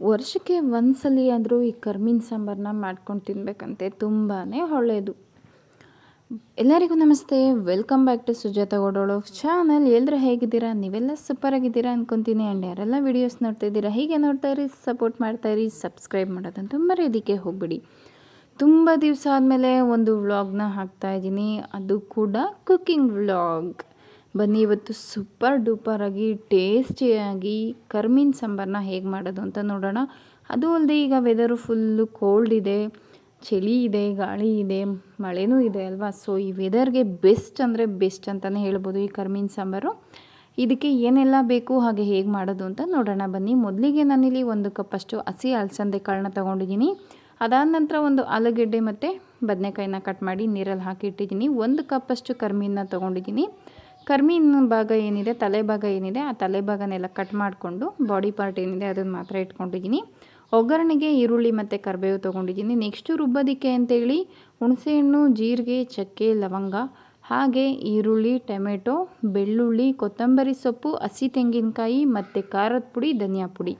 ವರ್ಷಕ್ಕೆ ಒಂದು ಆದರೂ ಈ ಕರ್ಮೀನ್ ಸಾಂಬಾರನ್ನ ಮಾಡ್ಕೊಂಡು ತಿನ್ನಬೇಕಂತೆ ತುಂಬಾ ಒಳ್ಳೆಯದು ಎಲ್ಲರಿಗೂ ನಮಸ್ತೆ. ವೆಲ್ಕಮ್ ಬ್ಯಾಕ್ ಟು ಸುಜಾತ ಓಡೋಳೋ ಚಾನಲ್ ಎಲ್ಲರೂ ಹೇಗಿದ್ದೀರಾ? ನೀವೆಲ್ಲ ಸೂಪರಾಗಿದ್ದೀರಾ ಅನ್ಕೊತೀನಿ. ಆ್ಯಂಡ್ ಯಾರೆಲ್ಲ ವೀಡಿಯೋಸ್ ನೋಡ್ತಾ ಇದ್ದೀರಾ, ಹೀಗೆ ನೋಡ್ತಾ ಇರಿ ಸಪೋರ್ಟ್ ಮಾಡ್ತಾ ಇರಿ ಸಬ್ಸ್ಕ್ರೈಬ್ ಮಾಡೋದಂತೂ ಇದಕ್ಕೆ ಹೋಗ್ಬಿಡಿ. ತುಂಬ ದಿವಸ ಆದಮೇಲೆ ಒಂದು ವ್ಲಾಗ್ನ ಹಾಕ್ತಾ ಇದ್ದೀನಿ. ಅದು ಕೂಡ ಕುಕ್ಕಿಂಗ್ ವ್ಲಾಗ್ ಬನ್ನಿ, ಇವತ್ತು ಸೂಪರ್ ಡೂಪರಾಗಿ ಟೇಸ್ಟಿಯಾಗಿ ಕರ್ಮೀನ್ ಸಾಂಬಾರನ್ನ ಹೇಗೆ ಮಾಡೋದು ಅಂತ ನೋಡೋಣ. ಅದು ಅಲ್ಲದೆ ಈಗ ವೆದರು ಫುಲ್ಲು ಕೋಲ್ಡ್ ಇದೆ, ಚಳಿ ಇದೆ, ಗಾಳಿ ಇದೆ, ಮಳೆನೂ ಇದೆ ಅಲ್ವಾ? ಸೊ ಈ ವೆದರ್ಗೆ ಬೆಸ್ಟ್ ಅಂದರೆ ಬೆಸ್ಟ್ ಅಂತಲೇ ಹೇಳ್ಬೋದು ಈ ಕರ್ಮೀನ್ ಸಾಂಬಾರು. ಇದಕ್ಕೆ ಏನೆಲ್ಲ ಬೇಕು, ಹಾಗೆ ಹೇಗೆ ಮಾಡೋದು ಅಂತ ನೋಡೋಣ. ಬನ್ನಿ, ಮೊದಲಿಗೆ ನಾನಿಲ್ಲಿ ಒಂದು ಕಪ್ಪಷ್ಟು ಹಸಿ ಅಲಸಂದೆ ಕಾಳನ್ನ ತೊಗೊಂಡಿದ್ದೀನಿ. ಅದಾದ ನಂತರ ಒಂದು ಆಲೂಗೆಡ್ಡೆ ಮತ್ತು ಬದನೆಕಾಯಿನ ಕಟ್ ಮಾಡಿ ನೀರಲ್ಲಿ ಹಾಕಿ ಇಟ್ಟಿದ್ದೀನಿ. ಒಂದು ಕಪ್ಪಷ್ಟು ಕರ್ಮೀನ ತೊಗೊಂಡಿದ್ದೀನಿ. ಕರ್ಮೀನ ಭಾಗ ಏನಿದೆ, ತಲೆ ಭಾಗ ಏನಿದೆ, ಆ ತಲೆ ಭಾಗನೆಲ್ಲ ಕಟ್ ಮಾಡಿಕೊಂಡು ಬಾಡಿ ಪಾರ್ಟ್ ಏನಿದೆ ಅದನ್ನು ಮಾತ್ರ ಇಟ್ಕೊಂಡಿದ್ದೀನಿ. ಒಗ್ಗರಣೆಗೆ ಈರುಳ್ಳಿ ಮತ್ತು ಕರಿಬೇವು ತೊಗೊಂಡಿದ್ದೀನಿ. ನೆಕ್ಸ್ಟು ರುಬ್ಬೋದಕ್ಕೆ ಅಂತೇಳಿ ಹುಣಸೆಹಣ್ಣು, ಜೀರಿಗೆ, ಚಕ್ಕೆ, ಲವಂಗ, ಹಾಗೆ ಈರುಳ್ಳಿ, ಟೊಮೆಟೊ, ಬೆಳ್ಳುಳ್ಳಿ, ಕೊತ್ತಂಬರಿ ಸೊಪ್ಪು, ಹಸಿ ತೆಂಗಿನಕಾಯಿ ಮತ್ತು ಖಾರದ ಪುಡಿ, ಧನಿಯಾ ಪುಡಿ.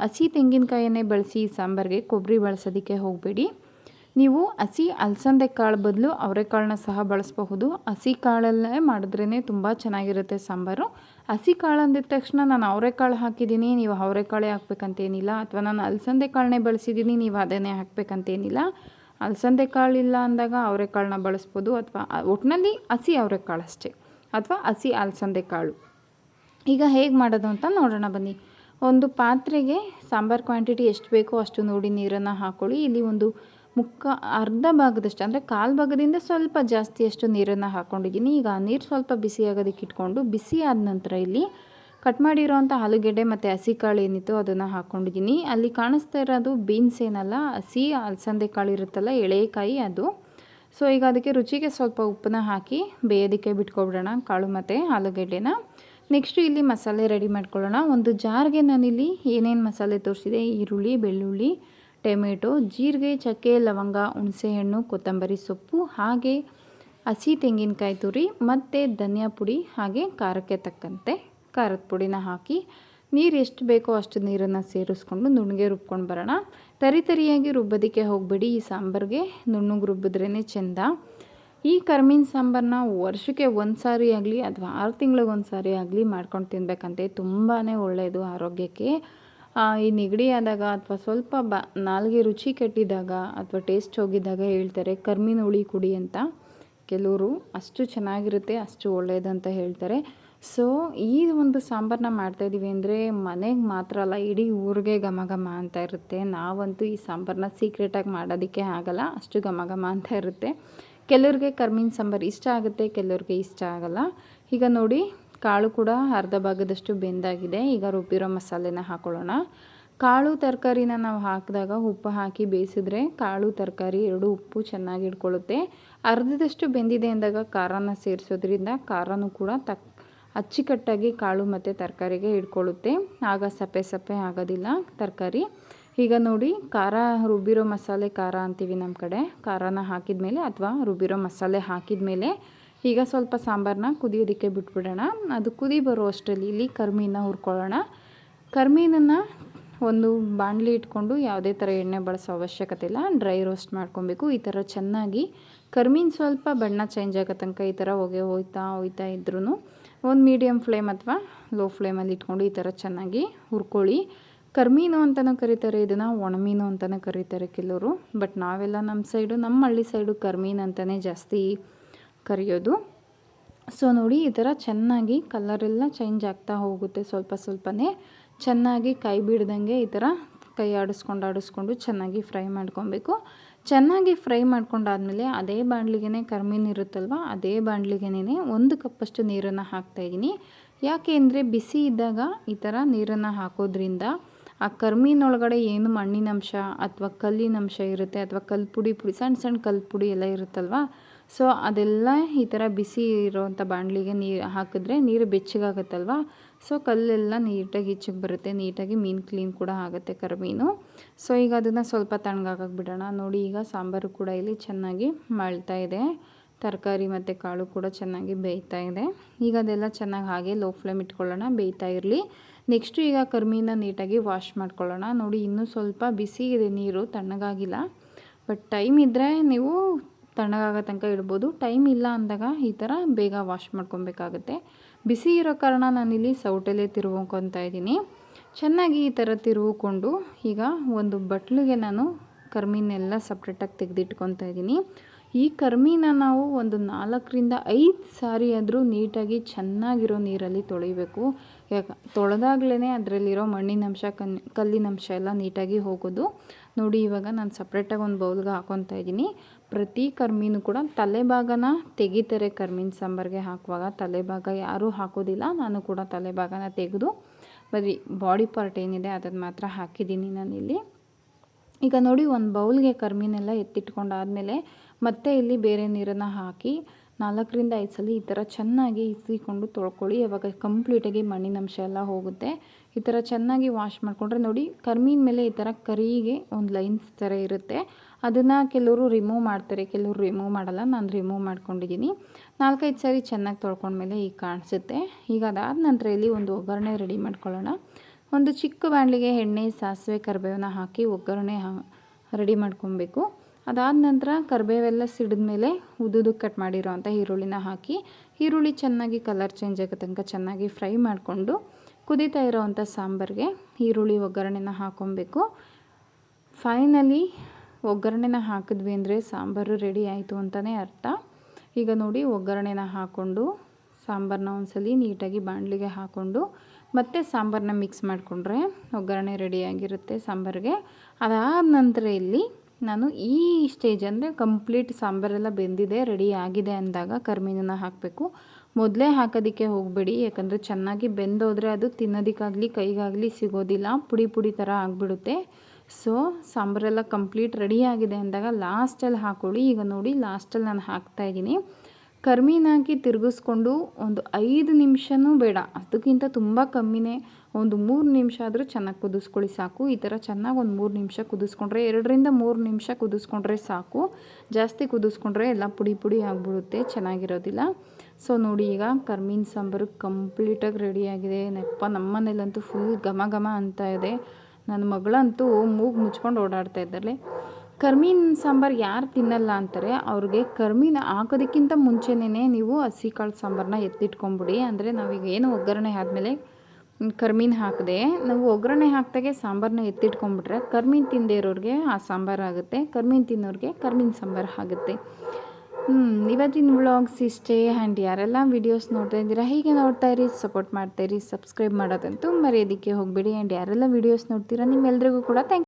ಹಸಿ ತೆಂಗಿನಕಾಯಿಯನ್ನೇ ಬಳಸಿ ಸಾಂಬಾರಿಗೆ ಕೊಬ್ಬರಿ ಬಳಸೋದಕ್ಕೆ ಹೋಗಬೇಡಿ. ನೀವು ಹಸಿ ಅಲಸಂದೆ ಕಾಳು ಬದಲು ಅವರೆಕಾಳನ್ನ ಸಹ ಬಳಸಬಹುದು. ಹಸಿ ಕಾಳಲ್ಲೇ ಮಾಡಿದ್ರೇ ತುಂಬ ಚೆನ್ನಾಗಿರುತ್ತೆ ಸಾಂಬಾರು. ಹಸಿ ಕಾಳು ಅಂದಿದ ತಕ್ಷಣ ನಾನು ಅವರೆಕಾಳು ಹಾಕಿದ್ದೀನಿ, ನೀವು ಅವರೆಕಾಳೇ ಹಾಕ್ಬೇಕಂತೇನಿಲ್ಲ. ಅಥವಾ ನಾನು ಅಲಸಂದೆ ಕಾಳನ್ನೇ ಬಳಸಿದ್ದೀನಿ, ನೀವು ಅದನ್ನೇ ಹಾಕ್ಬೇಕಂತೇನಿಲ್ಲ. ಅಲಸಂದೆ ಕಾಳು ಇಲ್ಲ ಅಂದಾಗ ಅವರೆಕಾಳನ್ನ ಬಳಸ್ಬೋದು. ಅಥವಾ ಒಟ್ಟಿನಲ್ಲಿ ಹಸಿ ಅವರೆಕಾಳು ಅಷ್ಟೇ. ಅಥವಾ ಹಸಿ ಅಲಸಂದೆ ಕಾಳು. ಈಗ ಹೇಗೆ ಮಾಡೋದು ಅಂತ ನೋಡೋಣ ಬನ್ನಿ. ಒಂದು ಪಾತ್ರೆಗೆ ಸಾಂಬಾರು ಕ್ವಾಂಟಿಟಿ ಎಷ್ಟು ಬೇಕೋ ಅಷ್ಟು ನೋಡಿ ನೀರನ್ನು ಹಾಕ್ಕೊಳ್ಳಿ ಇಲ್ಲಿ ಒಂದು ಮುಕ್ಕ ಅರ್ಧ ಭಾಗದಷ್ಟು, ಅಂದರೆ ಕಾಲು ಭಾಗದಿಂದ ಸ್ವಲ್ಪ ಜಾಸ್ತಿಯಷ್ಟು ನೀರನ್ನು ಹಾಕ್ಕೊಂಡಿದ್ದೀನಿ ಈಗ ಆ ನೀರು ಸ್ವಲ್ಪ ಬಿಸಿ ಆಗೋದಕ್ಕೆ ಇಟ್ಕೊಂಡು ಬಿಸಿ ಆದ ನಂತರ ಇಲ್ಲಿ ಕಟ್ ಮಾಡಿರೋವಂಥ ಆಲೂಗೆಡ್ಡೆ ಮತ್ತು ಹಸಿ ಕಾಳು ಏನಿತ್ತು ಅದನ್ನು ಹಾಕ್ಕೊಂಡಿದ್ದೀನಿ ಅಲ್ಲಿ ಕಾಣಿಸ್ತಾ ಇರೋದು ಬೀನ್ಸ್ ಏನಲ್ಲ, ಹಸಿ ಅಲಸಂದೆ ಕಾಳು ಇರುತ್ತಲ್ಲ, ಎಳೆಕಾಯಿ ಅದು. ಸೊ, ಈಗ ಅದಕ್ಕೆ ರುಚಿಗೆ ಸ್ವಲ್ಪ ಉಪ್ಪನ್ನ ಹಾಕಿ ಬೇಯೋದಕ್ಕೆ ಬಿಟ್ಕೊಬಿಡೋಣ ಕಾಳು ಮತ್ತು ಆಲೂಗೆಡ್ಡೆನ. ನೆಕ್ಸ್ಟು ಇಲ್ಲಿ ಮಸಾಲೆ ರೆಡಿ ಮಾಡ್ಕೊಳ್ಳೋಣ. ಒಂದು ಜಾರ್ಗೆ ನಾನಿಲ್ಲಿ ಏನೇನು ಮಸಾಲೆ ತೋರಿಸಿದೆ, ಈರುಳ್ಳಿ, ಬೆಳ್ಳುಳ್ಳಿ ಟೊಮೆಟೊ ಜೀರಿಗೆ, ಚಕ್ಕೆ, ಲವಂಗ, ಹುಣಸೆಹಣ್ಣು, ಕೊತ್ತಂಬರಿ ಸೊಪ್ಪು, ಹಾಗೆ ಹಸಿ ತೆಂಗಿನಕಾಯಿ ತುರಿ ಮತ್ತು ಧನಿಯಾ ಪುಡಿ ಹಾಗೆ ಖಾರಕ್ಕೆ ತಕ್ಕಂತೆ ಖಾರದ ಪುಡಿನ ಹಾಕಿ ನೀರು ಎಷ್ಟು ಬೇಕೋ ಅಷ್ಟು ನೀರನ್ನು ಸೇರಿಸ್ಕೊಂಡು ನುಣ್ಣಗೆ ರುಬ್ಕೊಂಡು ಬರೋಣ. ತರಿ ತರಿಯಾಗಿ ರುಬ್ಬೋದಕ್ಕೆ ಹೋಗಬೇಡಿ. ಈ ಸಾಂಬಾರಿಗೆ ನುಣ್ಣಗೆ ರುಬ್ಬಿದ್ರೇ ಚೆಂದ. ಈ ಕರ್ಮೀನ್ ಸಾಂಬಾರನ್ನ ವರ್ಷಕ್ಕೆ ಒಂದು ಸಾರಿ ಆಗಲಿ ಅಥವಾ ಆರು ತಿಂಗಳಿಗೆ ಒಂದು ಸಾರಿ ಆಗಲಿ ಮಾಡ್ಕೊಂಡು ತಿನ್ಬೇಕಂತೆ. ತುಂಬಾ ಒಳ್ಳೆಯದು ಆರೋಗ್ಯಕ್ಕೆ. ಈ ನೆಗಡಿ ಆದಾಗ ಅಥವಾ ಸ್ವಲ್ಪ ಬ, ನಾಲ್ಗೆ ರುಚಿ ಕೆಟ್ಟಿದಾಗ ಅಥವಾ ಟೇಸ್ಟ್ ಹೋಗಿದ್ದಾಗ ಹೇಳ್ತಾರೆ, ಕರ್ಮಿನ ಹುಳಿ ಕುಡಿ ಅಂತ. ಕೆಲವರು ಅಷ್ಟು ಚೆನ್ನಾಗಿರುತ್ತೆ, ಅಷ್ಟು ಒಳ್ಳೆಯದಂತ ಹೇಳ್ತಾರೆ. ಸೊ ಈ ಒಂದು ಸಾಂಬಾರನ್ನ ಮಾಡ್ತಾಯಿದ್ದೀವಿ ಅಂದರೆ ಮನೆಗೆ ಮಾತ್ರ ಅಲ್ಲ, ಇಡೀ ಊರಿಗೆ ಘಮ ಘಮ ಅಂತ ಇರುತ್ತೆ. ನಾವಂತೂ ಈ ಸಾಂಬಾರನ್ನ ಸೀಕ್ರೆಟಾಗಿ ಮಾಡೋದಕ್ಕೆ ಆಗಲ್ಲ, ಅಷ್ಟು ಘಮ ಘಮ ಅಂತ ಇರುತ್ತೆ. ಕೆಲವ್ರಿಗೆ ಕರ್ಮಿನ ಸಾಂಬಾರು ಇಷ್ಟ ಆಗುತ್ತೆ, ಕೆಲವ್ರಿಗೆ ಇಷ್ಟ ಆಗಲ್ಲ. ಈಗ ನೋಡಿ ಕಾಳು ಕೂಡ ಅರ್ಧ ಭಾಗದಷ್ಟು ಬೆಂದಾಗಿದೆ. ಈಗ ರುಬ್ಬಿರೋ ಮಸಾಲೆನ ಹಾಕೊಳ್ಳೋಣ. ಕಾಳು ತರಕಾರಿನ ನಾವು ಹಾಕಿದಾಗ ಉಪ್ಪು ಹಾಕಿ ಬೇಯಿಸಿದ್ರೆ ಕಾಳು ತರಕಾರಿ ಎರಡು ಉಪ್ಪು ಚೆನ್ನಾಗಿ ಇಟ್ಕೊಳ್ಳುತ್ತೆ ಅರ್ಧದಷ್ಟು ಬೆಂದಿದೆ ಅಂದಾಗ ಖಾರನ ಸೇರಿಸೋದ್ರಿಂದ ಖಾರನೂ ಕೂಡ ತಕ್ ಅಚ್ಚುಕಟ್ಟಾಗಿ ಕಾಳು ಮತ್ತು ತರಕಾರಿಗೆ ಇಟ್ಕೊಳ್ಳುತ್ತೆ ಆಗ ಸಪ್ಪೆ ಸಪ್ಪೆ ಆಗೋದಿಲ್ಲ ತರಕಾರಿ. ಈಗ ನೋಡಿ, ಖಾರ ರುಬ್ಬಿರೋ ಮಸಾಲೆ ಖಾರ ಅಂತೀವಿ ನಮ್ಮ ಕಡೆ. ಖಾರನ ಹಾಕಿದ ಮೇಲೆ ಅಥವಾ ರುಬ್ಬಿರೋ ಮಸಾಲೆ ಹಾಕಿದ ಮೇಲೆ ಈಗ ಸ್ವಲ್ಪ ಸಾಂಬಾರನ್ನ ಕುದಿಯೋದಕ್ಕೆ ಬಿಟ್ಬಿಡೋಣ. ಅದು ಕುದಿ ಬರೋ ಅಷ್ಟರಲ್ಲಿ ಇಲ್ಲಿ ಕರ್ಮೀನ ಹುರ್ಕೊಳ್ಳೋಣ. ಕರ್ಮೀನನ್ನು ಒಂದು ಬಾಣಲಿ ಇಟ್ಕೊಂಡು ಯಾವುದೇ ಥರ ಎಣ್ಣೆ ಬಳಸೋ ಅವಶ್ಯಕತೆ ಇಲ್ಲ. ಡ್ರೈ ರೋಸ್ಟ್ ಮಾಡ್ಕೊಬೇಕು. ಈ ಥರ ಚೆನ್ನಾಗಿ ಕರ್ಮೀನ್ ಸ್ವಲ್ಪ ಬಣ್ಣ ಚೇಂಜ್ ಆಗೋ ತನಕ ಈ ಥರ ಹೊಗೆ ಹೋಯ್ತಾ ಹೋಯ್ತಾ ಇದ್ರೂ ಒಂದು ಮೀಡಿಯಮ್ ಫ್ಲೇಮ್ ಅಥವಾ ಲೋ ಫ್ಲೇಮಲ್ಲಿ ಇಟ್ಕೊಂಡು ಈ ಥರ ಚೆನ್ನಾಗಿ ಹುರ್ಕೊಳ್ಳಿ. ಕರ್ಮೀನು ಅಂತಲೂ ಕರೀತಾರೆ, ಇದನ್ನು ಒಣಮೀನು ಅಂತಲೂ ಕರೀತಾರೆ ಕೆಲವರು. ಬಟ್ ನಾವೆಲ್ಲ ನಮ್ಮ ಸೈಡು, ನಮ್ಮ ಹಳ್ಳಿ ಸೈಡು ಕರ್ಮೀನು ಅಂತಲೇ ಜಾಸ್ತಿ ಕರಿಯೋದು. ಸೊ ನೋಡಿ, ಈ ಥರ ಚೆನ್ನಾಗಿ ಕಲರೆಲ್ಲ ಚೇಂಜ್ ಆಗ್ತಾ ಹೋಗುತ್ತೆ ಸ್ವಲ್ಪ ಸ್ವಲ್ಪನೇ. ಚೆನ್ನಾಗಿ ಕೈ ಬಿಡ್ದಂಗೆ ಈ ಥರ ಕೈ ಆಡಿಸ್ಕೊಂಡು ಆಡಿಸ್ಕೊಂಡು ಚೆನ್ನಾಗಿ ಫ್ರೈ ಮಾಡ್ಕೊಬೇಕು. ಚೆನ್ನಾಗಿ ಫ್ರೈ ಮಾಡ್ಕೊಂಡಾದ್ಮೇಲೆ ಅದೇ ಬಾಣಲಿಗೆ ಕರ್ಮೀನು ಇರುತ್ತಲ್ವ, ಅದೇ ಬಾಣಲಿಗೆನೇ ಒಂದು ಕಪ್ಪಷ್ಟು ನೀರನ್ನು ಹಾಕ್ತಾಯಿದ್ದೀನಿ ಯಾಕೆ ಅಂದರೆ ಬಿಸಿ ಇದ್ದಾಗ ಈ ಥರ ನೀರನ್ನು ಹಾಕೋದ್ರಿಂದ ಆ ಕರ್ಮೀನೊಳಗಡೆ ಏನು ಮಣ್ಣಿನಂಶ ಅಥವಾ ಕಲ್ಲಿನಂಶ ಇರುತ್ತೆ ಅಥವಾ ಕಲ್ಪುಡಿ ಪುಡಿ ಸಣ್ಣ ಸಣ್ಣ ಕಲ್ಪುಡಿ ಪುಡಿ ಎಲ್ಲ ಇರುತ್ತಲ್ವ ಸೊ ಅದೆಲ್ಲ ಈ ಥರ ಬಿಸಿ ಇರೋವಂಥ ಬಾಣಲಿಗೆ ನೀರು ಹಾಕಿದ್ರೆ ನೀರು ಬೆಚ್ಚಗಾಗತ್ತಲ್ವ? ಸೊ ಕಲ್ಲೆಲ್ಲ ನೀಟಾಗಿ ಈಚೆಗೆ ಬರುತ್ತೆ. ನೀಟಾಗಿ ಮೀನು ಕ್ಲೀನ್ ಕೂಡ ಆಗುತ್ತೆ ಕರಿಮೀನು ಸೊ ಈಗ ಅದನ್ನು ಸ್ವಲ್ಪ ತಣ್ಣಗಾಗಕ್ಕೆ ಬಿಡೋಣ ನೋಡಿ, ಈಗ ಸಾಂಬಾರು ಕೂಡ ಇಲ್ಲಿ ಚೆನ್ನಾಗಿ ಮಳ್ತಾ ಇದೆ. ತರಕಾರಿ ಮತ್ತು ಕಾಳು ಕೂಡ ಚೆನ್ನಾಗಿ ಬೇಯ್ತಾ ಇದೆ. ಈಗ ಅದೆಲ್ಲ ಚೆನ್ನಾಗಿ ಹಾಗೆ ಲೋ ಫ್ಲೇಮ್ ಇಟ್ಕೊಳ್ಳೋಣ. ಬೇಯ್ತಾ ಇರಲಿ. ನೆಕ್ಸ್ಟು ಈಗ ಕರ್ಮೀನ ನೀಟಾಗಿ ವಾಶ್ ಮಾಡ್ಕೊಳ್ಳೋಣ. ನೋಡಿ, ಇನ್ನೂ ಸ್ವಲ್ಪ ಬಿಸಿ ಇದೆ ನೀರು, ತಣ್ಣಗಾಗಿಲ್ಲ. ಬಟ್ ಟೈಮ್ ಇದ್ದರೆ ನೀವು ತಣ್ಣಗಾಗೋ ತನಕ ಇಡ್ಬೋದು. ಟೈಮ್ ಇಲ್ಲ ಅಂದಾಗ ಈ ಥರ ಬೇಗ ವಾಶ್ ಮಾಡ್ಕೊಬೇಕಾಗುತ್ತೆ. ಬಿಸಿ ಇರೋ ಕಾರಣ ನಾನಿಲ್ಲಿ ಸೌಟಲ್ಲೇ ತಿರುವ್ಕೊತಾ ಇದ್ದೀನಿ. ಚೆನ್ನಾಗಿ ಈ ಥರ ತಿರುವುಕೊಂಡು ಈಗ ಒಂದು ಬಟ್ಲಿಗೆ ನಾನು ಕರ್ಮಿನೆಲ್ಲ ಸಪ್ರೇಟಾಗಿ ತೆಗೆದಿಟ್ಕೊತಾ ಇದ್ದೀನಿ. ಈ ಕರ್ಮಿನ ನಾವು ಒಂದು ನಾಲ್ಕರಿಂದ ಐದು ಸಾರಿ ಆದರೂ ನೀಟಾಗಿ ಚೆನ್ನಾಗಿರೋ ನೀರಲ್ಲಿ ತೊಳಿಬೇಕು. ಯಾಕೆ ತೊಳೆದಾಗ್ಲೇ ಅದರಲ್ಲಿರೋ ಮಣ್ಣಿನಂಶ, ಕನ್ ಕಲ್ಲಿನಂಶ ಎಲ್ಲ ನೀಟಾಗಿ ಹೋಗೋದು. ನೋಡಿ, ಇವಾಗ ನಾನು ಸಪ್ರೇಟಾಗಿ ಒಂದು ಬೌಲ್ಗೆ ಹಾಕೊತಾ ಇದ್ದೀನಿ. ಪ್ರತಿ ಕರ್ಮೀನು ಕೂಡ ತಲೆಭಾಗನ ತೆಗಿತಾರೆ ಕರ್ಮೀನ್ ಸಾಂಬಾರಿಗೆ ಹಾಕುವಾಗ. ತಲೆಭಾಗ ಯಾರೂ ಹಾಕೋದಿಲ್ಲ, ನಾನು ಕೂಡ ತಲೆಭಾಗನ ತೆಗೆದು ಬರೀ ಬಾಡಿ ಪಾರ್ಟ್ ಏನಿದೆ ಅದನ್ನು ಮಾತ್ರ ಹಾಕಿದ್ದೀನಿ ನಾನಿಲ್ಲಿ. ಈಗ ನೋಡಿ, ಒಂದು ಬೌಲ್ಗೆ ಕರ್ಮೀನೆಲ್ಲ ಎತ್ತಿಟ್ಕೊಂಡಾದಮೇಲೆ ಮತ್ತೆ ಇಲ್ಲಿ ಬೇರೆ ನೀರನ್ನು ಹಾಕಿ ನಾಲ್ಕರಿಂದ ಐದು ಸಲ ಈ ಥರ ಚೆನ್ನಾಗಿ ಇಸಿಕೊಂಡು ತೊಳ್ಕೊಳ್ಳಿ. ಅವಾಗ ಕಂಪ್ಲೀಟಾಗಿ ಮಣ್ಣಿನಂಶ ಎಲ್ಲ ಹೋಗುತ್ತೆ. ಈ ಥರ ಚೆನ್ನಾಗಿ ವಾಶ್ ಮಾಡಿಕೊಂಡ್ರೆ ನೋಡಿ, ಕರ್ಮಿನ ಮೇಲೆ ಈ ಥರ ಕರಿಗೆ ಒಂದು ಲೈನ್ಸ್ ಥರ ಇರುತ್ತೆ. ಅದನ್ನು ಕೆಲವರು ರಿಮೂವ್ ಮಾಡ್ತಾರೆ. ಕೆಲವರು ರಿಮೂವ್ ಮಾಡಲ್ಲ. ನಾನು ರಿಮೂವ್ ಮಾಡ್ಕೊಂಡಿದ್ದೀನಿ. ನಾಲ್ಕೈದು ಸಾರಿ ಚೆನ್ನಾಗಿ ತೊಳ್ಕೊಂಡ್ಮೇಲೆ ಈಗ ಕಾಣಿಸುತ್ತೆ. ಈಗ ಅದಾದ ನಂತರ ಇಲ್ಲಿ ಒಂದು ಒಗ್ಗರಣೆ ರೆಡಿ ಮಾಡ್ಕೊಳ್ಳೋಣ. ಒಂದು ಚಿಕ್ಕ ಬಾಣಲಿಗೆ ಎಣ್ಣೆ, ಸಾಸಿವೆ, ಕರಿಬೇವನ್ನ ಹಾಕಿ ಒಗ್ಗರಣೆ ರೆಡಿ ಮಾಡ್ಕೊಬೇಕು. ಅದಾದ ನಂತರ ಕರಿಬೇವೆಲ್ಲ ಸಿಡಿದ ಮೇಲೆ ಉದ್ದುದು ಕಟ್ ಮಾಡಿರೋ ಅಂಥ ಈರುಳ್ಳಿನ ಹಾಕಿ, ಈರುಳ್ಳಿ ಚೆನ್ನಾಗಿ ಕಲರ್ ಚೇಂಜ್ ಆಗೋ ತನಕ ಚೆನ್ನಾಗಿ ಫ್ರೈ ಮಾಡಿಕೊಂಡು ಕುದೀತಾ ಇರೋವಂಥ ಸಾಂಬಾರಿಗೆ ಈರುಳ್ಳಿ ಒಗ್ಗರಣೆನ ಹಾಕ್ಕೊಬೇಕು ಫೈನಲಿ ಒಗ್ಗರಣೆನ ಹಾಕಿದ್ವಿ ಅಂದರೆ ಸಾಂಬಾರು ರೆಡಿ ಆಯಿತು ಅಂತಲೇ ಅರ್ಥ. ಈಗ ನೋಡಿ ಒಗ್ಗರಣೆನ ಹಾಕ್ಕೊಂಡು ಸಾಂಬಾರನ್ನ ಒಂದ್ಸಲಿ ನೀಟಾಗಿ ಬಾಣಲಿಗೆ ಹಾಕ್ಕೊಂಡು ಮತ್ತೆ ಸಾಂಬಾರನ್ನ ಮಿಕ್ಸ್ ಮಾಡಿಕೊಂಡ್ರೆ ಒಗ್ಗರಣೆ ರೆಡಿಯಾಗಿರುತ್ತೆ ಸಾಂಬಾರಿಗೆ. ಅದಾದ ನಂತರ ಇಲ್ಲಿ ನಾನು ಈ ಸ್ಟೇಜ್ ಅಂದರೆ ಕಂಪ್ಲೀಟ್ ಸಾಂಬಾರೆಲ್ಲ ಬೆಂದಿದೆ ರೆಡಿ ಆಗಿದೆ ಅಂದಾಗ ಕರ್ಮೀನನ್ನು ಹಾಕಬೇಕು. ಮೊದಲೇ ಹಾಕೋದಕ್ಕೆ ಹೋಗಬೇಡಿ, ಯಾಕಂದರೆ ಚೆನ್ನಾಗಿ ಬೆಂದೋದ್ರೆ ಅದು ತಿನ್ನೋದಕ್ಕಾಗಲಿ, ಕೈಗಾಗಲಿ ಸಿಗೋದಿಲ್ಲ, ಪುಡಿ ಪುಡಿ ಥರ ಆಗಿಬಿಡುತ್ತೆ. ಸೊ ಸಾಂಬಾರೆಲ್ಲ ಕಂಪ್ಲೀಟ್ ರೆಡಿ ಆಗಿದೆ ಅಂದಾಗ ಲಾಸ್ಟಲ್ಲಿ ಹಾಕೊಳ್ಳಿ. ಈಗ ನೋಡಿ ಲಾಸ್ಟಲ್ಲಿ ನಾನು ಹಾಕ್ತಾಯಿದ್ದೀನಿ ಕರ್ಮೀನ ಹಾಕಿ ತಿರುಗಿಸ್ಕೊಂಡು ಒಂದು ಐದು ನಿಮಿಷನೂ ಬೇಡ. ಅದಕ್ಕಿಂತ ತುಂಬ ಕಮ್ಮಿನೇ. ಒಂದು ಮೂರು ನಿಮಿಷ ಆದರೂ ಚೆನ್ನಾಗಿ ಕುದಿಸ್ಕೊಳ್ಳಿ ಸಾಕು. ಈ ಥರ ಚೆನ್ನಾಗಿ ಒಂದು ಮೂರು ನಿಮಿಷ ಕುದಿಸ್ಕೊಂಡ್ರೆ, ಎರಡರಿಂದ ಮೂರು ನಿಮಿಷ ಕುದಿಸ್ಕೊಂಡ್ರೆ ಸಾಕು. ಜಾಸ್ತಿ ಕುದಿಸ್ಕೊಂಡ್ರೆ ಎಲ್ಲ ಪುಡಿ ಪುಡಿ ಆಗಿಬಿಡುತ್ತೆ, ಚೆನ್ನಾಗಿರೋದಿಲ್ಲ. ಸೊ ನೋಡಿ ಈಗ ಕರ್ಮೀನ್ ಸಾಂಬಾರು ಕಂಪ್ಲೀಟಾಗಿ ರೆಡಿಯಾಗಿದೆ. ನೆಪ್ಪ ನಮ್ಮ ಮನೇಲಂತೂ ಫುಲ್ ಘಮ ಘಮ ಅಂತ ಇದೆ. ನನ್ನ ಮಗಳಂತೂ ಮೂಗು ಮುಚ್ಕೊಂಡು ಓಡಾಡ್ತಾ ಇದ್ದಾಳೆ. ಕರ್ಮೀನ್ ಸಾಂಬಾರು ಯಾರು ತಿನ್ನಲ್ಲ ಅಂತಾರೆ, ಅವ್ರಿಗೆ ಕರ್ಮೀನ್ ಹಾಕೋದಕ್ಕಿಂತ ಮುಂಚೆನೇ ನೀವು ಹಸಿ ಕಾಳು ಸಾಂಬಾರನ್ನ ಎತ್ತಿಟ್ಕೊಂಬಿಡಿ. ಅಂದರೆ ನಾವೀಗ ಏನು ಒಗ್ಗರಣೆ ಆದಮೇಲೆ ಕರ್ಮೀನ್ ಹಾಕಿದೆ, ನಾವು ಒಗ್ಗರಣೆ ಹಾಕಿದಾಗೆ ಸಾಂಬಾರನ್ನ ಎತ್ತಿಟ್ಕೊಂಡ್ಬಿಟ್ರೆ ಕರ್ಮೀನ್ ತಿಂದೇ ಇರೋರಿಗೆ ಆ ಸಾಂಬಾರು ಆಗುತ್ತೆ, ಕರ್ಮೀನ್ ತಿನ್ನೋರಿಗೆ ಕರ್ಮೀನ್ ಸಾಂಬಾರು ಆಗುತ್ತೆ. ಇವತ್ತಿನ ವ್ಲಾಗ್ಸ್ ಇಷ್ಟೇ. ಆ್ಯಂಡ್ ಯಾರೆಲ್ಲ ವೀಡಿಯೋಸ್ ನೋಡ್ತಾ ಇದ್ದೀರಾ, ಹೀಗೆ ನೋಡ್ತಾ ಇರಿ ಸಪೋರ್ಟ್ ಮಾಡ್ತಾ ಇರಿ ಸಬ್ಸ್ಕ್ರೈಬ್ ಮಾಡೋದಂತೂ ಮರೆಯೋದಕ್ಕೆ ಹೋಗಬೇಡಿ. ಆ್ಯಂಡ್ ಯಾರೆಲ್ಲ ವೀಡಿಯೋಸ್ ನೋಡ್ತೀರಾ ನಿಮ್ಮೆಲ್ಲರಿಗೂ ಕೂಡ ಥ್ಯಾಂಕ್